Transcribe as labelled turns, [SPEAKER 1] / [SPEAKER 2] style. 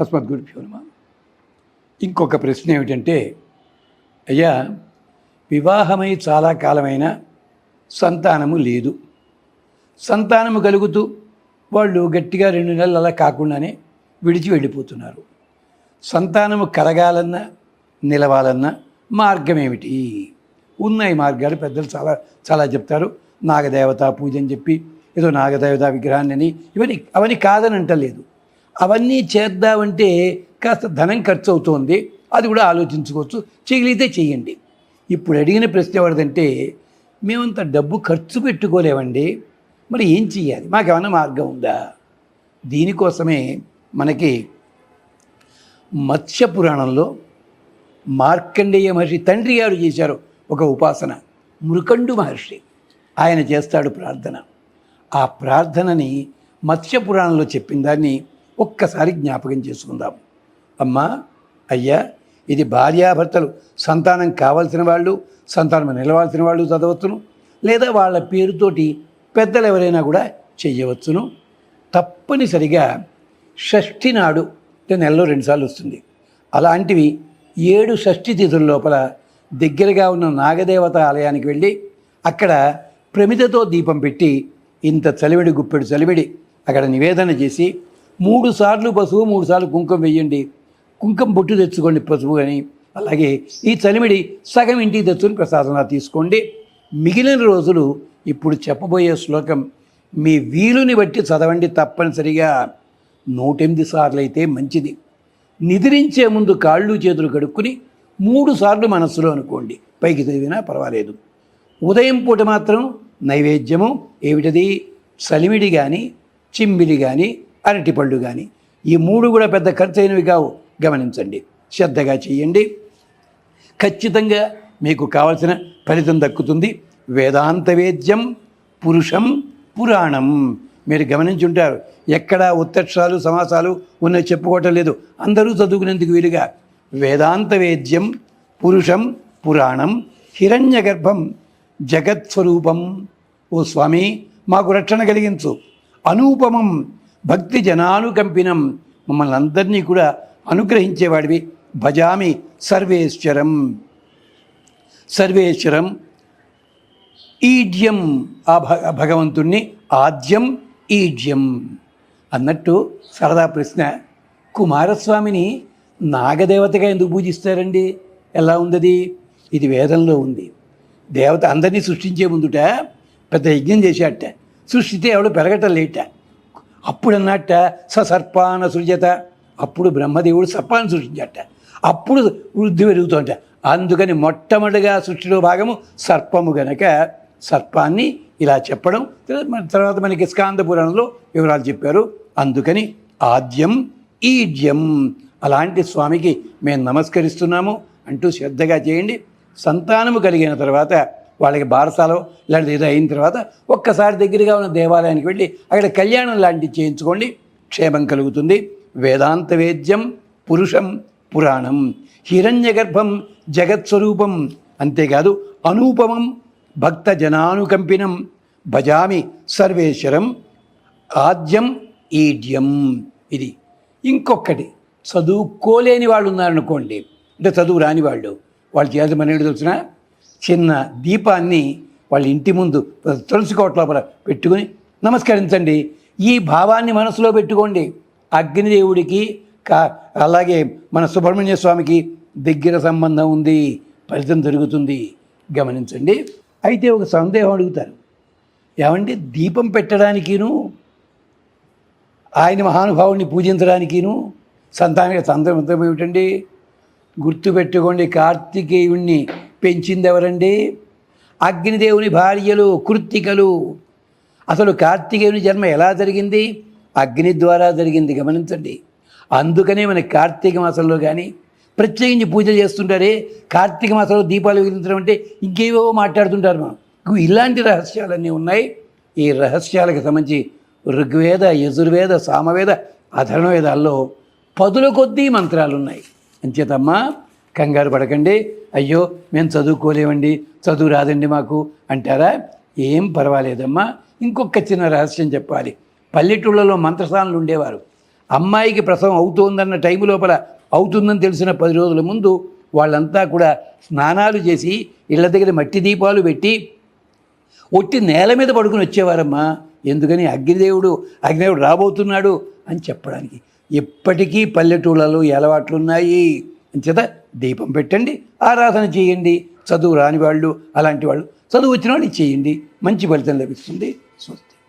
[SPEAKER 1] అస్మద్గురుభ్యో నమ. ఇంకొక ప్రశ్న ఏమిటంటే అయ్యా వివాహమై చాలా కాలమైన సంతానము లేదు. సంతానము కలుగుతూ వాళ్ళు గట్టిగా రెండు నెలలు అలా కాకుండానే విడిచి వెళ్ళిపోతున్నారు. సంతానము కలగాలన్నా నిలవాలన్నా మార్గం ఏమిటి? ఉన్నాయి మార్గాలు పెద్దలు చాలా చాలా చెప్తారు. నాగదేవత పూజ అని చెప్పి ఏదో నాగదేవత విగ్రహాన్ని అని ఇవన్నీ అవన్నీ కాదని అంటలేదు. అవన్నీ చేద్దామంటే కాస్త ధనం ఖర్చు అవుతోంది అది కూడా ఆలోచించుకోవచ్చు. చేయగలిగితే చేయండి. ఇప్పుడు అడిగిన ప్రశ్న ఎవరిదంటే మేమంత డబ్బు ఖర్చు పెట్టుకోలేమండి. మరి ఏం చెయ్యాలి? మాకేమైనా మార్గం ఉందా? దీనికోసమే మనకి మత్స్య పురాణంలో మార్కండేయ మహర్షి తండ్రి గారు చేశారు ఒక ఉపాసన. మృకండు మహర్షి ఆయన చేస్తాడు ప్రార్థన. ఆ ప్రార్థనని మత్స్య పురాణంలో చెప్పిన దాన్ని ఒక్కసారి జ్ఞాపకం చేసుకుందాం. అమ్మా అయ్యా ఇది భార్యాభర్తలు సంతానం కావాల్సిన వాళ్ళు సంతానం నిలవాల్సిన వాళ్ళు చదవచ్చును లేదా వాళ్ళ పేరుతోటి పెద్దలు ఎవరైనా కూడా చెయ్యవచ్చును. తప్పనిసరిగా షష్ఠి నాడు నెలలో రెండుసార్లు వస్తుంది. అలాంటివి ఏడు షష్ఠి తిథుల లోపల దగ్గరగా ఉన్న నాగదేవత ఆలయానికి వెళ్ళి అక్కడ ప్రమిదతో దీపం పెట్టి ఇంత చలివిడి గుప్పెడు చలివిడి అక్కడ నివేదన చేసి మూడు సార్లు పసుపు మూడు సార్లు కుంకుమ వెయ్యండి కుంకుమ బొట్టు తెచ్చుకోండి పసుపు అని అలాగే ఈ చలిమిడి సగం ఇంటికి తెచ్చుకుని ప్రసాదంగా తీసుకోండి. మిగిలిన రోజులు ఇప్పుడు చెప్పబోయే శ్లోకం మీ వీలుని బట్టి చదవండి తప్పనిసరిగా. నూటెనిమిది సార్లు అయితే మంచిది. నిద్రించే ముందు కాళ్ళు చేతులు కడుక్కుని మూడు సార్లు మనస్సులో అనుకోండి. పైకి చదివినా పర్వాలేదు. ఉదయం పూట మాత్రం నైవేద్యము. ఏమిటది? చలిమిడి కానీ చిమ్మిడి కానీ అరటిపళ్ళు కానీ ఈ మూడు కూడా పెద్ద ఖర్చైనవి కావు. గమనించండి. శ్రద్ధగా చేయండి. ఖచ్చితంగా మీకు కావలసిన ఫలితం దక్కుతుంది. వేదాంత వేద్యం పురుషం పురాణం. మీరు గమనించుంటారు. ఎక్కడ ఉత్తక్షరాలు సమాసాలు ఉన్నవి చెప్పుకోవటం లేదు. అందరూ చదువుకునేందుకు వీలుగా. వేదాంత వేద్యం పురుషం పురాణం హిరణ్య గర్భం జగత్స్వరూపం. ఓ స్వామి మాకు రక్షణ కలిగించు. అనూపమం భక్తి జనానుకంపినం మమ్మల్ని అందరినీ కూడా అనుగ్రహించేవాడివి. భజామి సర్వేశ్వరం. సర్వేశ్వరం ఈడ్యం. ఆ భగ భగవంతుణ్ణి ఆద్యం ఈడ్యం. అన్నట్టు సరదా ప్రశ్న. కుమారస్వామిని నాగదేవతగా ఎందుకు పూజిస్తారండి? ఎలా ఉందది? ఇది వేదంలో ఉంది. దేవత అందరినీ సృష్టించే ముందుట పెద్ద యజ్ఞం చేశాట సృష్టితే ఎవడు పెరగటం లేట. అప్పుడు అన్నట్ట ససర్పాన సృజత. అప్పుడు బ్రహ్మదేవుడు సర్పాన్ని సృష్టించట అప్పుడు వృద్ధి పెరుగుతుంట అందుకని మొట్టమొదటిగా సృష్టిలో భాగము సర్పము గనక సర్పాన్ని ఇలా చెప్పడం. తర్వాత మనకి స్కాంద పురాణంలో వివరాలు చెప్పారు. అందుకని ఆద్యం ఈడ్యం అలాంటి స్వామికి మేము నమస్కరిస్తున్నాము అంటూ శ్రద్ధగా చేయండి. సంతానము కలిగిన తర్వాత వాళ్ళకి బారసాలో ఇలాంటిది ఏదో అయిన తర్వాత ఒక్కసారి దగ్గరగా ఉన్న దేవాలయానికి వెళ్ళి అక్కడ కళ్యాణం లాంటివి చేయించుకోండి. క్షేమం కలుగుతుంది. వేదాంత వేద్యం పురుషం పురాణం. హిరణ్య గర్భం జగత్స్వరూపం అంతేకాదు అనూపమం భక్త జనానుకంపినం. భజామి సర్వేశ్వరం ఆద్యం ఈడ్యం. ఇది ఇంకొకటి చదువుకోలేని వాళ్ళు ఉన్నారనుకోండి. అంటే చదువు రాని వాళ్ళు. వాళ్ళు చేయాల్సిన మన ఏంటో తెలిసిన చిన్న దీపాన్ని వాళ్ళ ఇంటి ముందు తులసి కోట లోపల పెట్టుకుని నమస్కరించండి. ఈ భావాన్ని మనసులో పెట్టుకోండి. అగ్నిదేవుడికి కా అలాగే మన సుబ్రహ్మణ్య స్వామికి దగ్గర సంబంధం ఉంది. ఫలితం జరుగుతుంది. గమనించండి. అయితే ఒక సందేహం అడుగుతారు. ఏమండి? దీపం పెట్టడానికిను ఆయన మహానుభావుడిని పూజించడానికిను సంతానిక సందర్భం ఏమిటండి? గుర్తుపెట్టుకోండి. కార్తికేయుణ్ణి పెంచింది ఎవరండి అగ్నిదేవుని భార్యలు కృత్తికలు. అసలు కార్తికేయుని జన్మ ఎలా జరిగింది? అగ్ని ద్వారా జరిగింది గమనించండి. అందుకనే మన కార్తీక మాసంలో కానీ ప్రత్యేకించి పూజలు చేస్తుంటారే. కార్తీక మాసంలో దీపాలు వెలిగించడం అంటే ఇంకేవో మాట్లాడుతుంటారు మనం. ఇలాంటి రహస్యాలన్నీ ఉన్నాయి. ఈ రహస్యాలకు సంబంధించి ఋగ్వేద యజుర్వేద సామవేద అధర్ణవేదాల్లో పదుల కొద్దీ మంత్రాలు ఉన్నాయి అంచేతమ్మా కంగారు పడకండి. అయ్యో మేము చదువుకోలేమండి చదువు రాదండి మాకు అంటారా? ఏం పర్వాలేదమ్మా. ఇంకొక చిన్న రహస్యం చెప్పాలి. పల్లెటూళ్ళలో మంత్రస్థానాలు ఉండేవారు. అమ్మాయికి ప్రసవం అవుతోందన్న టైం లోపల అవుతుందని తెలిసిన పది రోజుల ముందు వాళ్ళంతా కూడా స్నానాలు చేసి ఇళ్ళ దగ్గర మట్టి దీపాలు పెట్టి ఒట్టి నేల మీద పడుకుని వచ్చేవారమ్మా. ఎందుకని అగ్నిదేవుడు అగ్నిదేవుడు రాబోతున్నాడు అని చెప్పడానికి. ఇప్పటికీ పల్లెటూళ్ళలో ఈ అలవాట్లు ఉన్నాయి అంచేత దీపం పెట్టండి ఆరాధన చేయండి చదువు రాని వాళ్ళు అలాంటి వాళ్ళు చదువు వచ్చిన వాళ్ళు చేయండి మంచి ఫలితం లభిస్తుంది. స్వస్తి